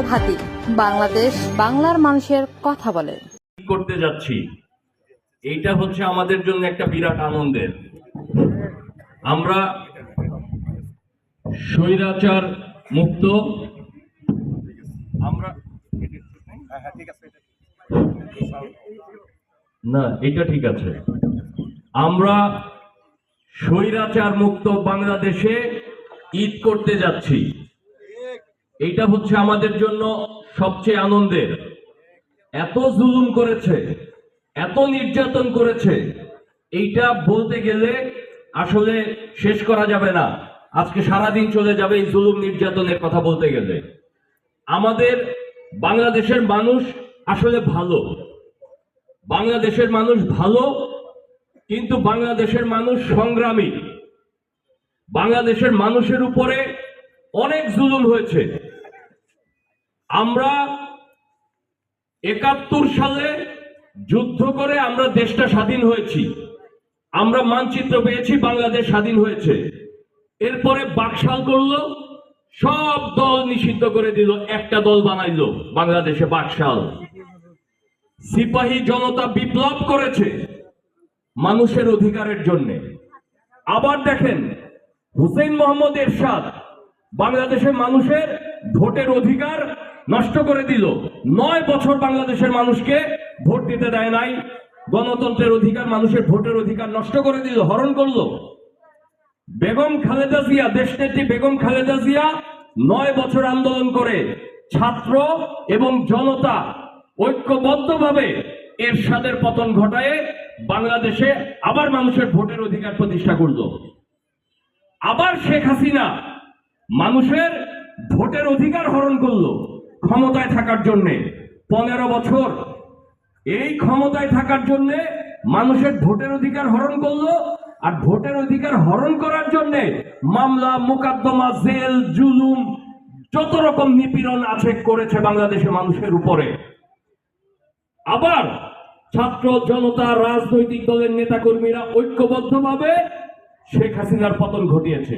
প্রভাতী বাংলাদেশ বাংলার মানুষের কথা বলে। করতে যাচ্ছি। এইটা হচ্ছে আমাদের জন্য একটা বিরাট আনন্দের। আমরা স্বৈরাচার মুক্ত। আমরা না, এটা ঠিক আছে। আমরা স্বৈরাচার মুক্ত বাংলাদেশে ঈদ করতে যাচ্ছি। এইটা হচ্ছে আমাদের জন্য সবচেয়ে আনন্দের। এত জুলুম করেছে, এত নির্যাতন করেছে, এইটা বলতে গেলে আসলে শেষ করা যাবে না। আজকে সারাদিন চলে যাবে এই জুলুম নির্যাতনের কথা বলতে গেলে। আমাদের বাংলাদেশের মানুষ আসলে ভালো। বাংলাদেশের মানুষ ভালো, কিন্তু বাংলাদেশের মানুষ সংগ্রামী। বাংলাদেশের মানুষের উপরে অনেক জুলুম হয়েছে। আমরা একাত্তর সালে যুদ্ধ করে আমরা দেশটা স্বাধীন হয়েছি। আমরা মানচিত্র পেয়েছি, বাংলাদেশ স্বাধীন হয়েছে। এরপরে বাকশাল করল, সব দল নিষিদ্ধ করে দিল, একটা দল বানাইলো, বাংলাদেশে বাকশাল। সিপাহী জনতা বিপ্লব করেছে মানুষের অধিকারের জন্য। আবার দেখেন হুসেন মোহাম্মদ এরশাদ, বাংলাদেশের মানুষের ভোটের অধিকার নষ্ট করে দিল। নয় বছর বাংলাদেশের মানুষকে ভোট দিতে দেয় নাই। গণতন্ত্রের অধিকার, মানুষের ভোটের অধিকার নষ্ট করে দিল, হরণ করল। বেগম খালেদা জিয়া দেশনেত্রী বেগম খালেদা জিয়া নয় বছর আন্দোলন করে ছাত্র এবং জনতা ঐক্যবদ্ধভাবে এরশাদের পতন ঘটায় বাংলাদেশে আবার মানুষের ভোটের অধিকার প্রতিষ্ঠা করল। আবার শেখ হাসিনা মানুষের ভোটের অধিকার হরণ করল। ক্ষমতায় থাকার জন্যে পনেরো বছর। এই ক্ষমতায় থাকার জন্যে মানুষের ভোটের অধিকার হরণ করল আর ভোটের অধিকার হরণ করার জন্যে মামলা, মোকদ্দমা, জেল, জুলুম, যত রকম নিপীড়ন আছে করেছে বাংলাদেশের মানুষের উপরে। আবার ছাত্র জনতা, রাজনৈতিক দলের নেতাকর্মীরা ঐক্যবদ্ধভাবে শেখ হাসিনার পতন ঘটিয়েছে।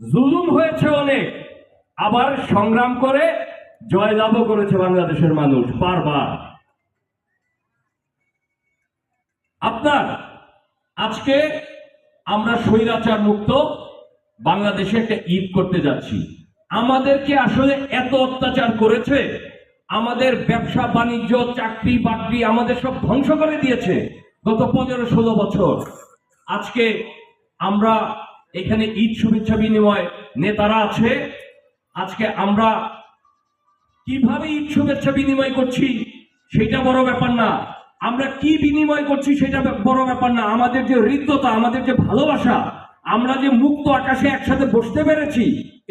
জুলুম হয়েছে অনেক। আবার সংগ্রাম করে জয়লাভও করেছে বাংলাদেশের মানুষ বারবার। আপনার, আজকে আমরা স্বৈরাচার মুক্ত বাংলাদেশে একটা ঈদ করতে যাচ্ছি। আমাদেরকে আসলে এত অত্যাচার করেছে, আমাদের ব্যবসা, বাণিজ্য, চাকরি, বাকরি আমাদের সব ধ্বংস করে দিয়েছে গত পনেরো ষোলো বছর। আজকে আমরা এখানে ঈদ শুভেচ্ছা বিনিময় নেতারা আছে। আজকে আমরা কীভাবে ঈদ শুভেচ্ছা বিনিময় করছি, সেটা বড় ব্যাপার না। আমরা কি বিনিময় করছি, সেটা বড় ব্যাপার না। আমাদের যে হৃদ্যতা, আমাদের যে ভালোবাসা, আমরা যে মুক্ত আকাশে একসাথে বসতে পেরেছি,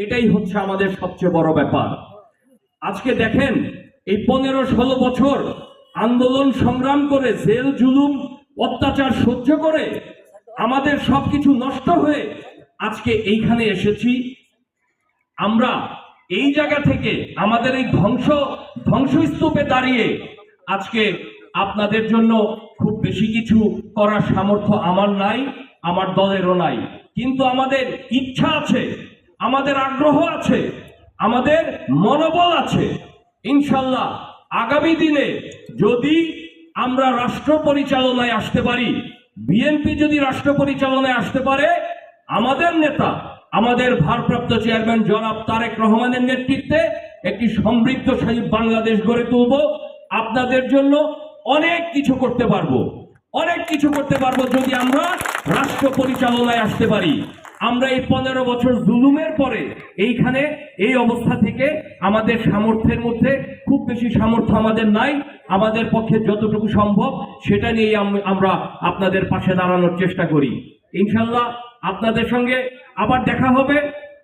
এটাই হচ্ছে আমাদের সবচেয়ে বড় ব্যাপার। আজকে দেখেন, এই পনেরো ষোলো বছর আন্দোলন সংগ্রাম করে, জেল, জুলুম, অত্যাচার সহ্য করে, আমাদের সবকিছু নষ্ট হয়ে আজকে এইখানে এসেছি। আমরা এই জায়গা থেকে আমাদের এই ধ্বংস, ধ্বংসস্তূপে দাঁড়িয়ে আজকে আপনাদের জন্য খুব বেশি কিছু করার সামর্থ্য আমার নাই, আমার দলেরও নাই। কিন্তু আমাদের ইচ্ছা আছে, আমাদের আগ্রহ আছে, আমাদের মনোবল আছে। ইনশাল্লাহ আগামী দিনে যদি আমরা রাষ্ট্র পরিচালনায় আসতে পারি, বিএনপি যদি রাষ্ট্র পরিচালনায় আসতে পারে, আমাদের নেতা আমাদের ভারপ্রাপ্ত চেয়ারম্যান জনাব তারেক রহমানের নেতৃত্বে একটি সমৃদ্ধশালী বাংলাদেশ গড়ে তুলব। আপনাদের জন্য অনেক কিছু করতে পারব। অনেক কিছু করতে পারব যদি আমরা রাষ্ট্র পরিচালনায় আসতে পারি। আমরা এই পনেরো বছর জুলুমের পরে এইখানে এই অবস্থা থেকে আমাদের সামর্থ্যের মধ্যে খুব বেশি সামর্থ্য আমাদের নাই। আমাদের পক্ষে যতটুকু সম্ভব সেটা নিয়ে আমরা আপনাদের পাশে দাঁড়ানোর চেষ্টা করি। ইনশাল্লাহ আপনাদের সঙ্গে আবার দেখা হবে,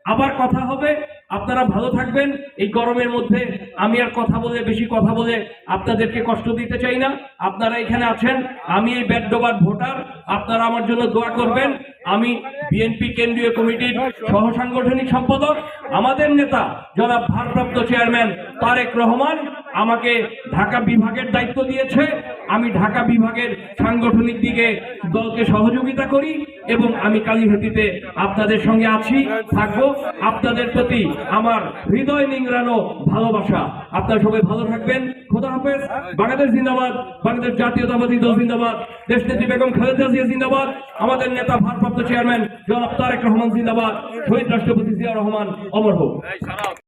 আবার কথা হবে। আপনারা ভালো থাকবেন। এই গরমের মধ্যে আমি আর কথা বলে, বেশি কথা বলে আপনাদেরকে কষ্ট দিতে চাই না। আপনারা এখানে আছেন, আমি এই ব্যাডডোবার ভোটার। আপনারা আমার জন্য দোয়া করবেন। আমি বিএনপি কেন্দ্রীয় কমিটির সহ সাংগঠনিক সম্পাদক। আমাদের নেতা জনাব ভারপ্রাপ্ত চেয়ারম্যান তারেক রহমান আমাকে ঢাকা বিভাগের দায়িত্ব দিয়েছে। আমি ঢাকা বিভাগের সাংগঠনিক দিকে দলকে সহযোগিতা করি এবং আমি কালীঘাটিতে আপনাদের সঙ্গে আছি, থাকব। আপনাদের প্রতি আমার হৃদয় নিংড়ানো ভালোবাসা। আপনারা সবাই ভালো থাকবেন। খোদা হাফেজ। বাংলাদেশ জিন্দাবাদ। বাংলাদেশ জাতীয়তাবাদী দল জিন্দাবাদ। দেশ নেত্রী বেগম খালেদা জিয়া জিন্দাবাদ। আমাদের নেতা ভারপ্রাপ্ত চেয়ারম্যান জনাব তারেক রহমান জিন্দাবাদ। শহীদ রাষ্ট্রপতি জিয়া রহমান। অমর হোক।